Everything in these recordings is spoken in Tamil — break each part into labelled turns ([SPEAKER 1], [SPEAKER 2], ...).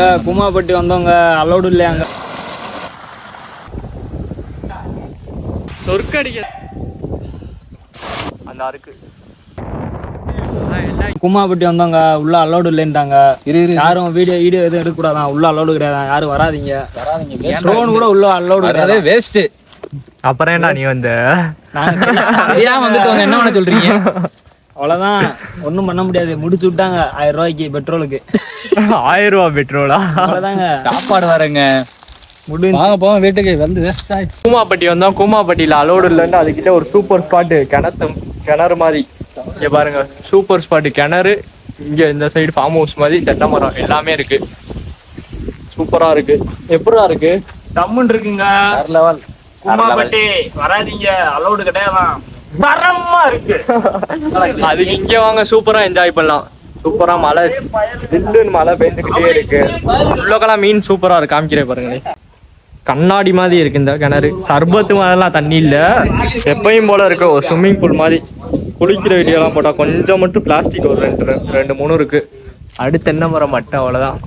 [SPEAKER 1] வந்தவங்க குமாப்பட்டி வந்தவங்க அலோடு இல்லையாங்க
[SPEAKER 2] சொற்கடிக்க அந்த அருக்கு
[SPEAKER 1] குமாப்பட்டி வந்தவங்க உள்ள அலோடு இல்லைன்ட்டாங்க. யாரும் வீடியோ வீடியோ எதுவும் எடுக்கக்கூடாதான். உள்ள அலோடு கிடையாது. யாரும் வராதீங்க. ட்ரோன் கூட உள்ள அலோடு கிடையாது?
[SPEAKER 3] வேஸ்ட்
[SPEAKER 2] அப்புறம் என்ன நீ வந்த?
[SPEAKER 3] வந்துட்டவங்க என்ன பண்ண சொல்றீங்க?
[SPEAKER 1] அவ்வளவுதான். ஒண்ணும் பண்ண முடியாது. முடிச்சு விட்டாங்க. ஆயிரம் ரூபாய்க்கு பெட்ரோலுக்கு
[SPEAKER 2] ஆயிரம் ரூபா பெட்ரோலா
[SPEAKER 1] அவ்வளவுதாங்க.
[SPEAKER 3] சாப்பாடு வரேங்க.
[SPEAKER 1] முடிஞ்சு.
[SPEAKER 3] வாங்க போவோம் வீட்டுக்கு. வந்து
[SPEAKER 2] கூமாப்பட்டி வந்தோம். கூமாப்பட்டியில அலோடு இல்லைன்னு அதுக்கிட்ட ஒரு சூப்பர் ஸ்பாட்டு கிணத்து கிணறு மாதிரி. இங்க பாருங்க. சூப்பர் ஸ்பாட்டு கிணறு. இங்க இந்த சைடு ஃபார்ம் ஹவுஸ் மாதிரி தென்னை மரம் எல்லாமே இருக்கு. சூப்பரா இருக்கு. எப்படா இருக்கு?
[SPEAKER 1] சம்முன் இருக்குங்க.
[SPEAKER 3] லெவல்
[SPEAKER 1] குமாப்பட்டி. வராதீங்க. அலோடு கிடையாதான். தரமா இருக்கு.
[SPEAKER 2] அது இங்க வாங்க சூப்பரா என்ஜாய் பண்ணலாம். சூப்பரா மழை தில்லுன்னு மழை பெஞ்சுக்கிட்டே இருக்கு. உள்ளக்கெல்லாம் மீன் சூப்பரா இருக்கு. காமிக்கிறேன் பாருங்களேன் கண்ணாடி மாதிரி இருக்கு இந்த கிணறு. சர்பத்து மாதிரிலாம் தண்ணி இல்ல. எப்பயும் போல இருக்கு. ஒரு ஸ்விம்மிங் பூல் மாதிரி. குளிக்கிற வீடியோலாம் போட்டால் கொஞ்சம் மட்டும் பிளாஸ்டிக் ஒரு ரெண்டு ரெண்டு- மூணு இருக்கு. அடுத்து தென்னை மரம் மட்டும் அவ்வளவுதான்.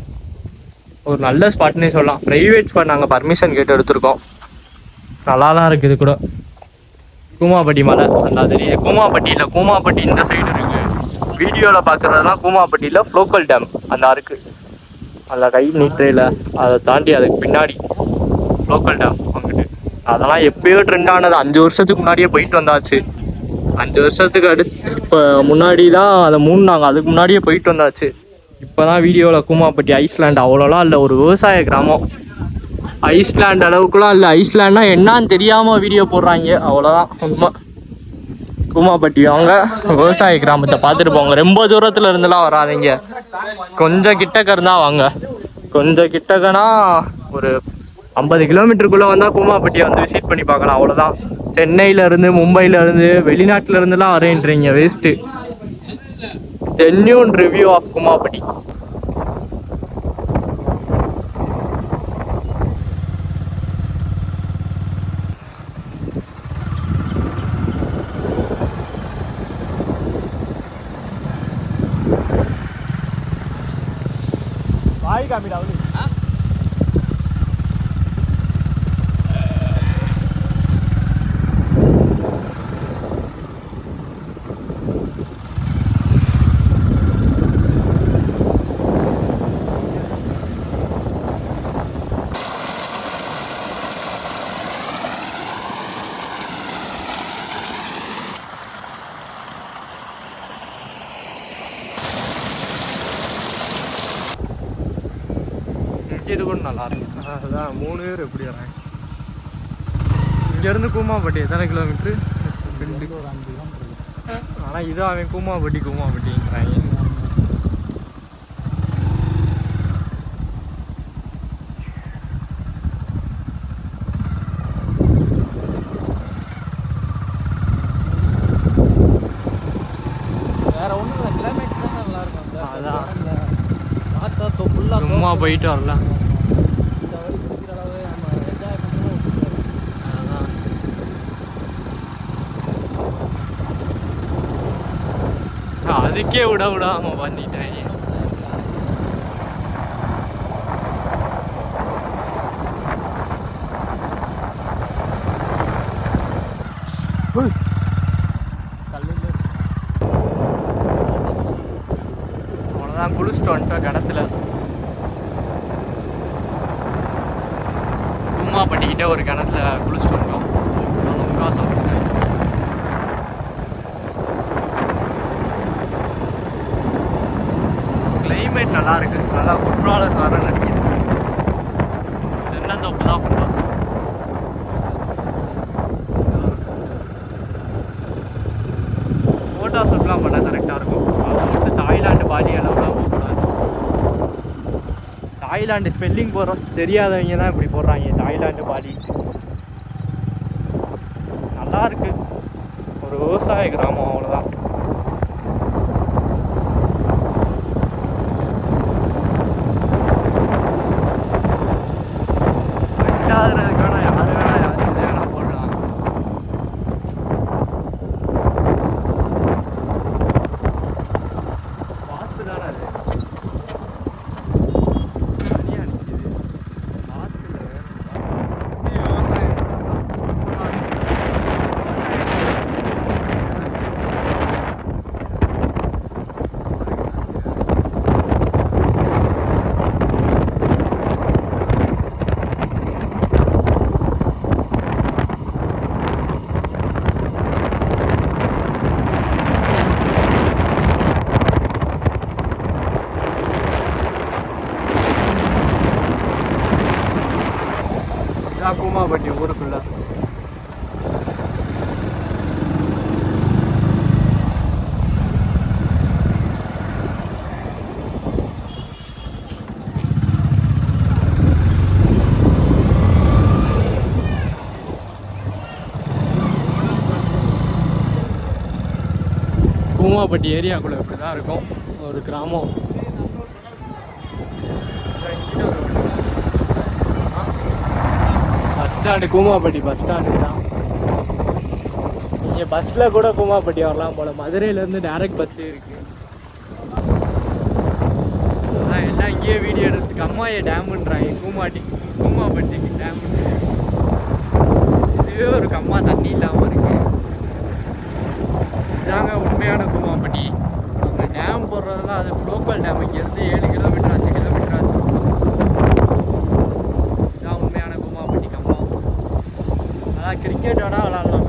[SPEAKER 2] ஒரு நல்ல ஸ்பாட்னே சொல்லலாம். ப்ரைவேட் ஸ்பாட் நாங்கள் பர்மிஷன் கேட்டு எடுத்திருக்கோம். நல்லா தான் இருக்குது கூட. கூமாப்பட்டி மலை. நல்லா தெரியுது. கூமாப்பட்டியில் கூமாப்பட்டி இந்த சைடு இருக்கு. வீடியோவில் பார்க்குறதுலாம் கூமாப்பட்டியில் ஃப்ளோக்கல் டேம் அந்த அருக்கு அந்த கை நீட்டையில் அதை தாண்டி அதுக்கு பின்னாடி லோக்கல் டேம் வந்துட்டு அதெல்லாம் எப்பயோ ட்ரெண்ட் ஆனது. அஞ்சு வருஷத்துக்கு முன்னாடியே போயிட்டு வந்தாச்சு. அஞ்சு வருஷத்துக்கு அடுத்து இப்போ முன்னாடி தான் அதை மூணு நாங்கள் அதுக்கு முன்னாடியே போயிட்டு வந்தாச்சு. இப்போ தான் வீடியோவில் கூமாப்பட்டி ஐஸ்லாண்ட் அவ்வளோலாம் இல்லை. ஒரு விவசாய கிராமம். ஐஸ்லாண்ட் அளவுக்குலாம் இல்லை. ஐஸ்லாண்ட்னா என்னான்னு தெரியாமல் வீடியோ போடுறாங்க. அவ்வளோதான் உண்மை கூமாப்பட்டி அவங்க விவசாய கிராமத்தை பார்த்துட்டு போங்க. ரொம்ப தூரத்தில் இருந்துலாம் வராதீங்க. கொஞ்சம் கிட்டக்கருந்தான் வாங்க. கொஞ்சம் கிட்டக்கனா ஒரு ஐம்பது கிலோமீட்டருக்குள்ளே வந்தால் கூமாப்பட்டியை வந்து விசிட் பண்ணி பார்க்கலாம். அவ்வளோதான் சென்னையிலேருந்து மும்பையிலேருந்து வெளிநாட்டிலேருந்துலாம் வரேன்றீங்க waste genuine review of Koomapatti. cámara, boludo. கூட நல்லா இருக்கு. அதான் மூணு பேர் எப்படி வராங்க? இங்கேருந்து கூமாப்பட்டி எத்தனை கிலோமீட்ரு ஆனால் இது அவன் கூமாப்பட்டி கூமாப்பட்டிங்கிறாங்க
[SPEAKER 3] வேற ஒண்ணும் கிளைமேட் தான் நல்லா இருக்கும்.
[SPEAKER 2] அதான்.
[SPEAKER 3] பார்த்தா ஃபுல்லா
[SPEAKER 2] சும்மா போயிட்டு வரலாம். அதுக்கே விட விடாம பண்ணிட்டேன் அவ்வளோதான் குளிச்சுட்டு வந்துட்டோம் கிணத்துல சும்மா பண்ணிக்கிட்டே ஒரு கிணத்துல குளிச்சுட்டு வந்தோம் முக்காசம் கிளைமேட் நல்லா இருக்கு நல்லா குற்றால சாரல் அடிக்குது தென்னந்தோப்பு தான் ஃபுல்லாக ஃபோட்டோ ஷூட்லாம் பண்ண கரெக்டாக இருக்கும். அது தாய்லாந்து பாடி அளவுலாம் போகக்கூடாது. தாய்லாந்து ஸ்பெல்லிங் போடுறோம். தெரியாதவங்க தான் இப்படி போடுறாங்க. தாய்லாந்து பாடி நல்லா இருக்கு ஒரு விவசாய கிராமம் அவ்வளோதான் இதான் ஊருக்குள்ள. பூமாப்பட்டி ஏரியாக்குள்ளே இப்படி தான் இருக்கும். ஒரு கிராமம். Bus stand Koomapatti bus stand தான். நீங்கள் பஸ்ஸில் கூட கூமாப்பட்டி வரலாம் போல். மதுரையிலேருந்து டேரக்ட் பஸ்ஸே இருக்குது எல்லாம் இங்கேயே வீடியோ எடுத்துக்கு அம்மாயை டேமுன்றாங்க கூமாட்டி கூமாப்பட்டிக்கு டேம் இதுவே ஒரு கம்மா தான் இல்லாமல் இருக்கு இதாங்க உண்மையான கூமாப்பட்டி அங்கே டேம் போடுறதெல்லாம் அது லோக்கல் டேம் இங்கேருந்து ஏழு கிலோமீட்டர் அஞ்சு கிலோமீட்டர் ஆச்சு இதான் உண்மையான கூமாப்பட்டி கம்மா அதான் கிரிக்கெட் வேணா விளாட்லாம்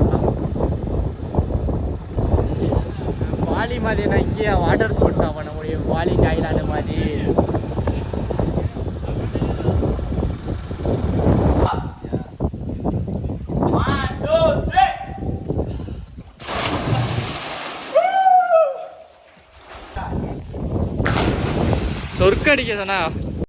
[SPEAKER 2] வாலி மாதிரி நான் இங்கேயே வாட்டர் ஸ்போர்ட்ஸாக பண்ண முடியும். வாலி தாய்லாண்டு மாதிரி. சொர்க்கடிக்க